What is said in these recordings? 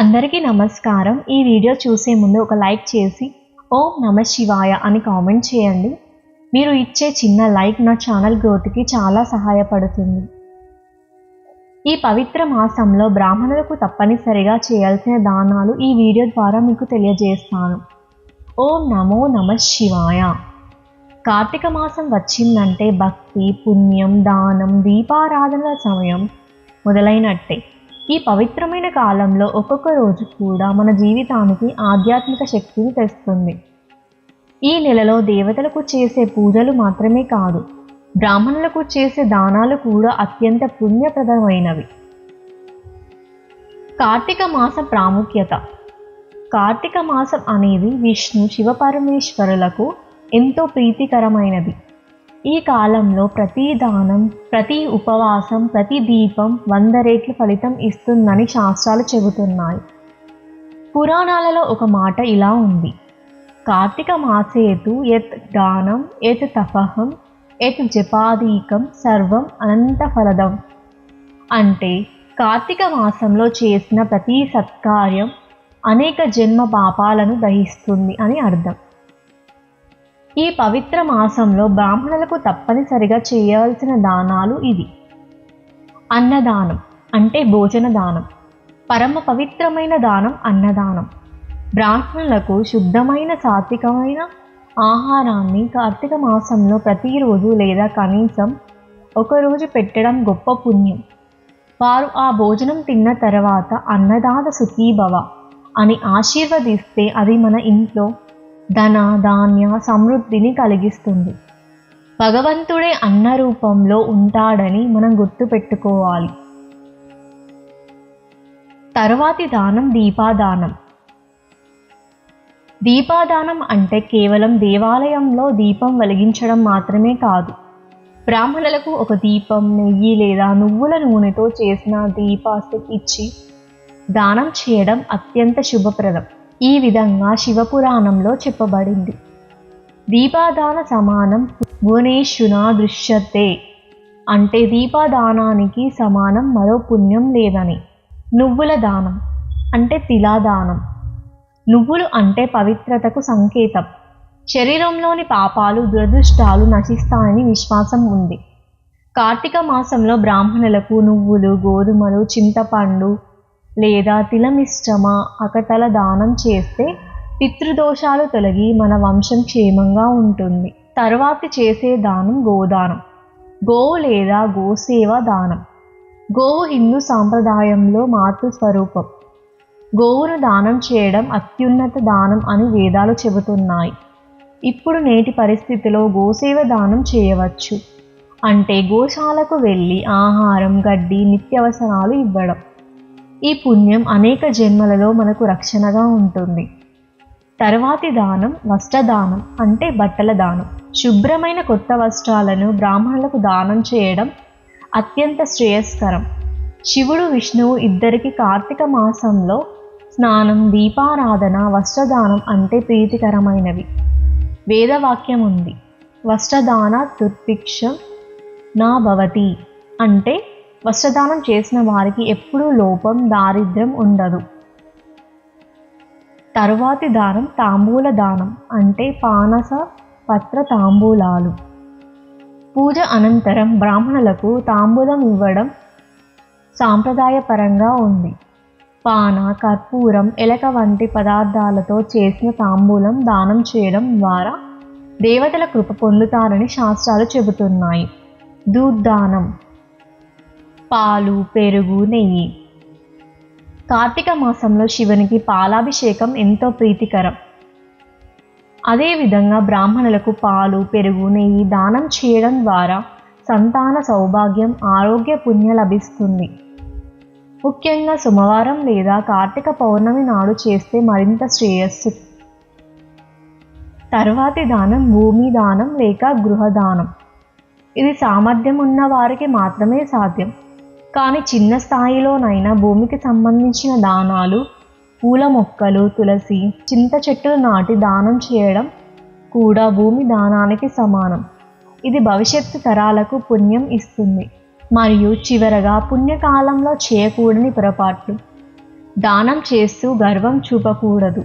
అందరికీ నమస్కారం. ఈ వీడియో చూసే ముందు ఒక లైక్ చేసి ఓం నమ శివాయ అని కామెంట్ చేయండి. మీరు ఇచ్చే చిన్న లైక్ నా ఛానల్ గ్రోత్కి చాలా సహాయపడుతుంది. ఈ పవిత్ర మాసంలో బ్రాహ్మణులకు తప్పనిసరిగా చేయాల్సిన దానాలు ఈ వీడియో ద్వారా మీకు తెలియజేస్తాను. ఓం నమో నమ శివాయ. కార్తీక మాసం వచ్చిందంటే భక్తి పుణ్యం దానం దీపారాధనల సమయం మొదలైనట్టే. ఈ పవిత్రమైన కాలంలో ఒక్కొక్క రోజు కూడా మన జీవితానికి ఆధ్యాత్మిక శక్తిని తెస్తుంది. ఈ నెలలో దేవతలకు చేసే పూజలు మాత్రమే కాదు బ్రాహ్మణులకు చేసే దానాలు కూడా అత్యంత పుణ్యప్రదమైనవి. కార్తీక మాస ప్రాముఖ్యత. కార్తీక మాసం అనేది విష్ణు శివపరమేశ్వరులకు ఎంతో ప్రీతికరమైనది. ఈ కాలంలో ప్రతి దానం ప్రతి ఉపవాసం ప్రతి దీపం వంద రేట్లు ఫలితం ఇస్తుందని శాస్త్రాలు చెబుతున్నాయి. పురాణాలలో ఒక మాట ఇలా ఉంది. కార్తీక మాసేతు యత్ దానం యత్ తపహం యత్ జపాదీకం సర్వం అనంత ఫలదం. అంటే కార్తీక మాసంలో చేసిన ప్రతి సత్కార్యం అనేక జన్మ పాపాలను దహిస్తుంది అని అర్థం. ఈ పవిత్ర మాసంలో బ్రాహ్మణులకు తప్పనిసరిగా చేయవలసిన దానాలు ఇవి. అన్నదానం అంటే భోజన దానం పరమ పవిత్రమైన దానం అన్నదానం. బ్రాహ్మణులకు శుద్ధమైన సాత్వికమైన ఆహారాన్ని కార్తీక మాసంలో ప్రతిరోజు లేదా కనీసం ఒకరోజు పెట్టడం గొప్ప పుణ్యం. వారు ఆ భోజనం తిన్న తర్వాత అన్నదాత సుఖీభవ అని ఆశీర్వదిస్తే అది మన ఇంట్లో ధన ధాన్య సమృద్ధిని కలిగిస్తుంది. భగవంతుడే అన్న రూపంలో ఉంటాడని మనం గుర్తుపెట్టుకోవాలి తర్వాతి దానం దీపాదానం. దీపాదానం అంటే కేవలం దేవాలయంలో దీపం వెలిగించడం మాత్రమే కాదు. బ్రాహ్మణులకు ఒక దీపం నెయ్యి లేదా నువ్వుల నూనెతో చేసిన దీపాస్తు ఇచ్చి దానం చేయడం అత్యంత శుభప్రదం. ఈ విధంగా శివపురాణంలో చెప్పబడింది. దీపాదాన సమానం భువనేశ్వన దృశ్యతే. అంటే దీపాదానానికి సమానం మరో పుణ్యం లేదని. నువ్వుల దానం అంటే తిలాదానం. నువ్వులు అంటే పవిత్రతకు సంకేతం. శరీరంలోని పాపాలు దురదృష్టాలు నశిస్తాయని విశ్వాసం ఉంది. కార్తీక మాసంలో బ్రాహ్మణులకు నువ్వులు గోధుమలు చింతపండు లేదా తిలమిశ్రమ అకటల దానం చేస్తే పితృదోషాలు తొలగి మన వంశం క్షేమంగా ఉంటుంది. తర్వాతి చేసే దానం గోదానం. గోవు లేదా గోసేవ దానం. గోవు హిందూ సాంప్రదాయంలో మాతృస్వరూపం గోవును దానం చేయడం అత్యున్నత దానం అని వేదాలు చెబుతున్నాయి. ఇప్పుడు నేటి పరిస్థితిలో గోసేవ దానం చేయవచ్చు. అంటే గోశాలకు వెళ్ళి ఆహారం గడ్డి నిత్యావసరాలు ఇవ్వడం. ఈ పుణ్యం అనేక జన్మలలో మనకు రక్షణగా ఉంటుంది. తర్వాతి దానం వస్త్రదానం అంటే బట్టల దానం. శుభ్రమైన కొత్త వస్త్రాలను బ్రాహ్మణులకు దానం చేయడం అత్యంత శ్రేయస్కరం. శివుడు విష్ణువు ఇద్దరికి కార్తీక మాసంలో స్నానం దీపారాధన వస్త్రదానం అంటే ప్రీతికరమైనవి. వేదవాక్యం ఉంది. వస్త్రదాన దుర్భిక్షం నా భవతి అంటే వస్త్రదానం చేసిన వారికి ఎప్పుడూ లోపం దారిద్ర్యం ఉండదు. తరువాతి దానం తాంబూల దానం అంటే పానస పత్ర తాంబూలాలు. పూజ అనంతరం బ్రాహ్మణులకు తాంబూలం ఇవ్వడం సాంప్రదాయపరంగా ఉంది. పాన కర్పూరం ఎలక వంటి పదార్థాలతో చేసిన తాంబూలం దానం చేయడం ద్వారా దేవతల కృప పొందుతారని శాస్త్రాలు చెబుతున్నాయి. దూద్దానం పాలు పెరుగు నెయ్యి. కార్తీక మాసంలో శివునికి పాలాభిషేకం ఎంతో ప్రీతికరం. అదేవిధంగా బ్రాహ్మణులకు పాలు పెరుగు నెయ్యి దానం చేయడం ద్వారా సంతాన సౌభాగ్యం ఆరోగ్య పుణ్య లభిస్తుంది. ముఖ్యంగా సోమవారం లేదా కార్తీక పౌర్ణమి నాడు చేస్తే మరింత శ్రేయస్సు. తర్వాతి దానం భూమి దానం లేక గృహదానం ఇది సామర్థ్యం ఉన్న వారికి మాత్రమే సాధ్యం. కానీ చిన్న స్థాయిలోనైనా భూమికి సంబంధించిన దానాలు పూల మొక్కలు తులసి చింత చెట్టులు నాటి దానం చేయడం కూడా భూమి దానానికి సమానం. ఇది భవిష్యత్తు తరాలకు పుణ్యం ఇస్తుంది. మరియు చివరగా పుణ్యకాలంలో చేయకూడని పొరపాట్లు. దానం చేస్తూ గర్వం చూపకూడదు.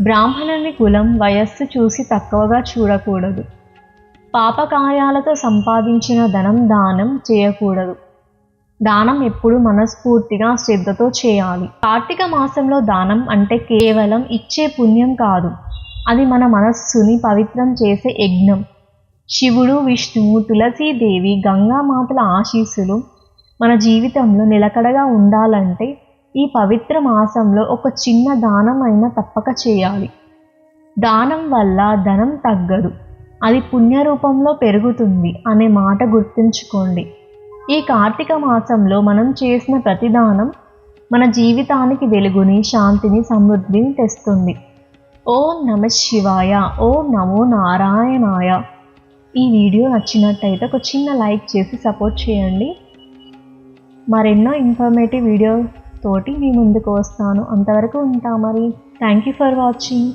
బ్రాహ్మణుని కులం వయస్సు చూసి తక్కువగా చూడకూడదు. పాపకాయాలతో సంపాదించిన ధనం దానం చేయకూడదు. దానం ఎప్పుడు మనస్ఫూర్తిగా శ్రద్ధతో చేయాలి. కార్తీక మాసంలో దానం అంటే కేవలం ఇచ్చే పుణ్యం కాదు. అది మన మనస్సుని పవిత్రం చేసే యజ్ఞం. శివుడు విష్ణువు తులసీదేవి గంగామాతల ఆశీస్సులు మన జీవితంలో నిలకడగా ఉండాలంటే ఈ పవిత్ర మాసంలో ఒక చిన్న దానం అయినా తప్పక చేయాలి. దానం వల్ల ధనం తగ్గదు. అది పుణ్య రూపంలో పెరుగుతుంది అనే మాట గుర్తుంచుకోండి. ఈ కార్తీక మాసంలో మనం చేసిన ప్రతిదానం మన జీవితానికి వెలుగుని శాంతిని సమృద్ధిని తెస్తుంది. ఓం నమ శివాయ ఓం నమో నారాయణాయ. ఈ వీడియో నచ్చినట్టయితే ఒక చిన్న లైక్ చేసి సపోర్ట్ చేయండి. మరెన్నో ఇన్ఫర్మేటివ్ వీడియో తోటి మీ ముందుకు వస్తాను. అంతవరకు ఉంటా మరి. Thank you for watching